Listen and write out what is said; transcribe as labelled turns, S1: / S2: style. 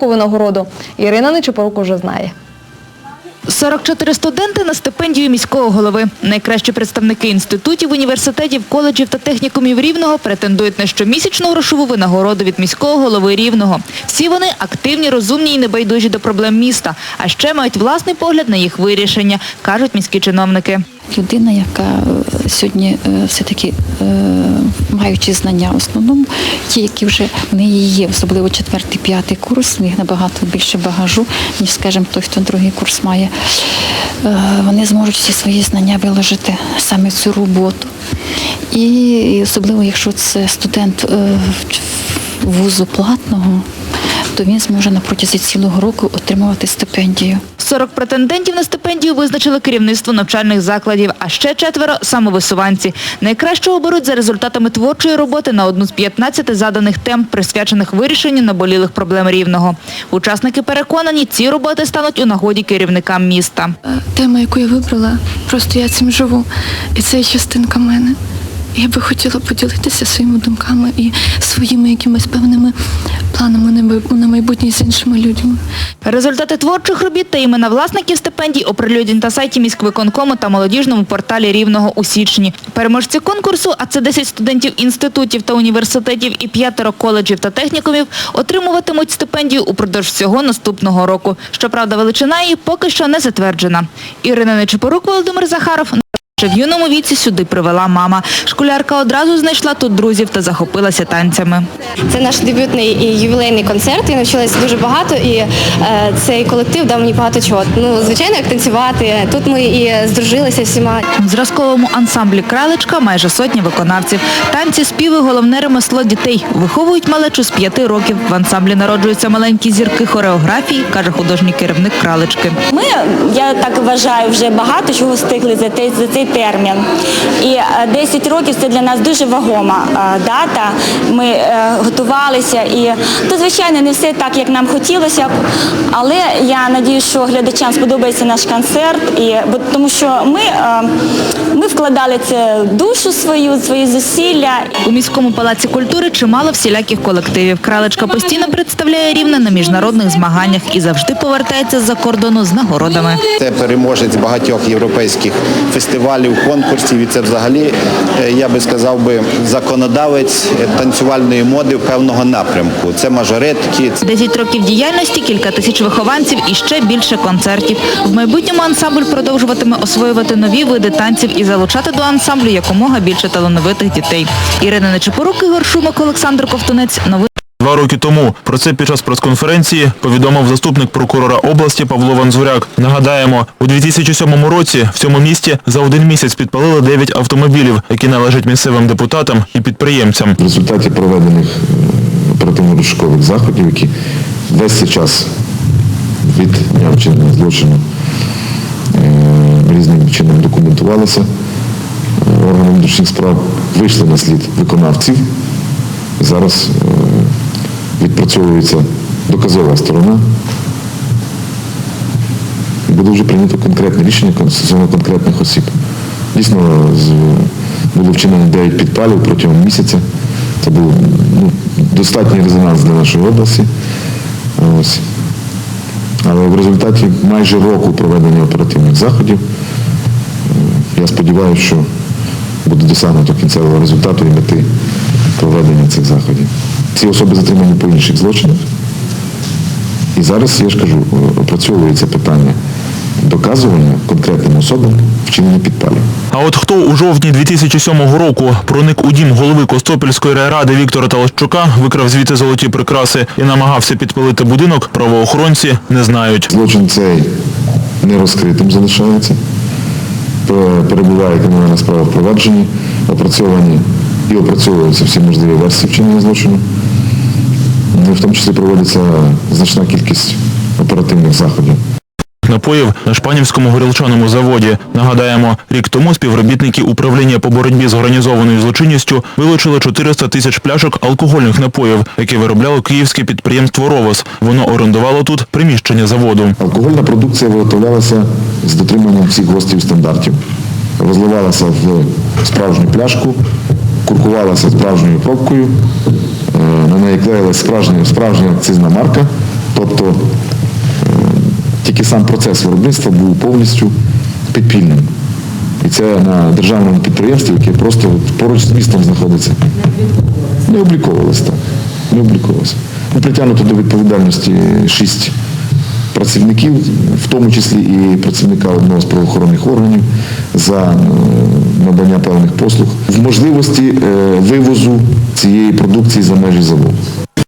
S1: таку винагороду, Ірина Нечипорук уже знає.
S2: 44 студенти на стипендію міського голови. Найкращі представники інститутів, університетів, коледжів та технікумів Рівного претендують на щомісячну грошову винагороду від міського голови Рівного. Всі вони активні, розумні і небайдужі до проблем міста, а ще мають власний погляд на їх вирішення, кажуть міські чиновники.
S3: Людина, яка е, сьогодні е, все-таки е, маючи знання в основному, ті, які вже в неї є, особливо четвертий, п'ятий курс, в них набагато більше багажу, ніж, скажімо, той, хто другий курс має. Вони зможуть всі свої знання виложити саме в цю роботу. І, особливо, якщо це студент вузу платного, то він зможе на протязі цілого року отримувати стипендію.
S2: 40 претендентів на стипендію визначили керівництво навчальних закладів, а ще четверо – самовисуванці. Найкращого беруть за результатами творчої роботи на одну з 15 заданих тем, присвячених вирішенню наболілих проблем Рівного. Учасники переконані, ці роботи стануть у нагоді керівникам міста.
S4: Тема, яку я вибрала, просто я цим живу. І це є частинка мене. Я би хотіла поділитися своїми думками і своїми якимись певними планами на майбутнє з іншими людьми.
S2: Результати творчих робіт та імена власників стипендій оприлюднені на сайті міськвиконкому та молодіжному порталі Рівного у січні. Переможці конкурсу, а це 10 студентів інститутів та університетів і п'ятеро коледжів та технікумів, отримуватимуть стипендію упродовж всього наступного року. Щоправда, величина її поки що не затверджена. Ірина Нечипорук, Володимир Захаров. Ще в юному віці сюди привела мама. Школярка одразу знайшла тут друзів та захопилася танцями.
S5: Це наш дебютний і ювілейний концерт. Я навчилася дуже багато, і е, цей колектив дав мені багато чого. Ну, звичайно, як танцювати. Тут ми і здружилися всіма.
S2: В зразковому ансамблі «Кралечка» майже сотня виконавців. Танці, співи – головне ремесло дітей. Виховують малечу з п'яти років. В ансамблі народжуються маленькі зірки хореографії, каже художній керівник «Кралечки».
S6: Ми, я так вважаю, вже багато чого встигли за, те- за цей термін. І е, 10 років це для нас дуже вагома е, дата. Ми е, готувалися і то, звичайно, не все так, як нам хотілося б, але я надію, що глядачам сподобається наш концерт, і, тому що е, ми вкладали це душу свою, свої зусилля.
S2: У міському палаці культури чимало всіляких колективів. «Кралечка» постійно представляє рівне на міжнародних змаганнях і завжди повертається з-за кордону з нагородами.
S7: Це переможець багатьох європейських фестивалів, конкурсів. І це взагалі, е, я би сказав би, законодавець танцювальної моди певного напрямку. Це мажоретки,
S2: 10 років діяльності, кілька тисяч вихованців і ще більше концертів. В майбутньому ансамбль продовжуватиме освоювати нові види танців і залучати до ансамблю якомога більше талановитих дітей. Ірина Нечепорук, Ігор Шумик, Олександр Ковтунець. Новини.
S8: Два роки тому про це під час прес-конференції повідомив заступник прокурора області Павло Ванзуряк. Нагадаємо, у 2007 році в цьому місті за один місяць підпалили 9 автомобілів, які належать місцевим депутатам і підприємцям.
S9: В результаті проведених оперативно-розшукових заходів, які весь цей час від дня вчинення злочину е, різним чином документувалися, е, внутрішніх справ вийшли на слід виконавців. Зараз е, відпрацьовується доказова сторона. Буде вже прийнято конкретне рішення стосовно конкретних осіб. Дійсно, було вчинено 9 підпалів протягом місяця. Це був ну, достатній резонанс для нашої області. Ось. Але в результаті майже року проведення оперативних заходів е, я сподіваюся, що буде досягнуто кінцевого результату і мети проведення цих заходів. Ці особи затримані по інших злочинах. І зараз, я ж кажу, е, опрацьовується питання доказування конкретним особам вчинення підпалів.
S8: А от хто у жовтні 2007 року проник у дім голови Костопільської райради Віктора Талащука, викрав звідти золоті прикраси і намагався підпалити будинок, правоохоронці не знають.
S9: Злочин цей не розкритим залишається. Пе- Перебуває кримінальна справа в провадженні, опрацьовані і опрацьовуються всі можливі версії вчинення злочину. Ну, В тому числі проводиться значна кількість оперативних заходів.
S8: Напоїв на Шпанівському горілчаному заводі. Нагадаємо, рік тому співробітники управління по боротьбі з організованою злочинністю вилучили 400 тисяч пляшок алкогольних напоїв, які виробляло київське підприємство «Ровос». Воно орендувало тут приміщення заводу.
S9: Алкогольна продукція виготовлялася з дотриманням всіх гостів стандартів, розливалася в справжню пляшку, куркувалася справжньою пробкою, е, на неї клеїлася справжня, справжня акцизна марка, Тобто тільки сам процес виробництва був повністю підпільним. І це на державному підприємстві, яке просто поруч з містом знаходиться. Не обліковувалося так. Не обліковувалося. Ну, притягнуто до відповідальності шість працівників, в тому числі і працівника одного з правоохоронних органів за е, надання певних послуг в можливості е, вивозу цієї продукції за межі заводу.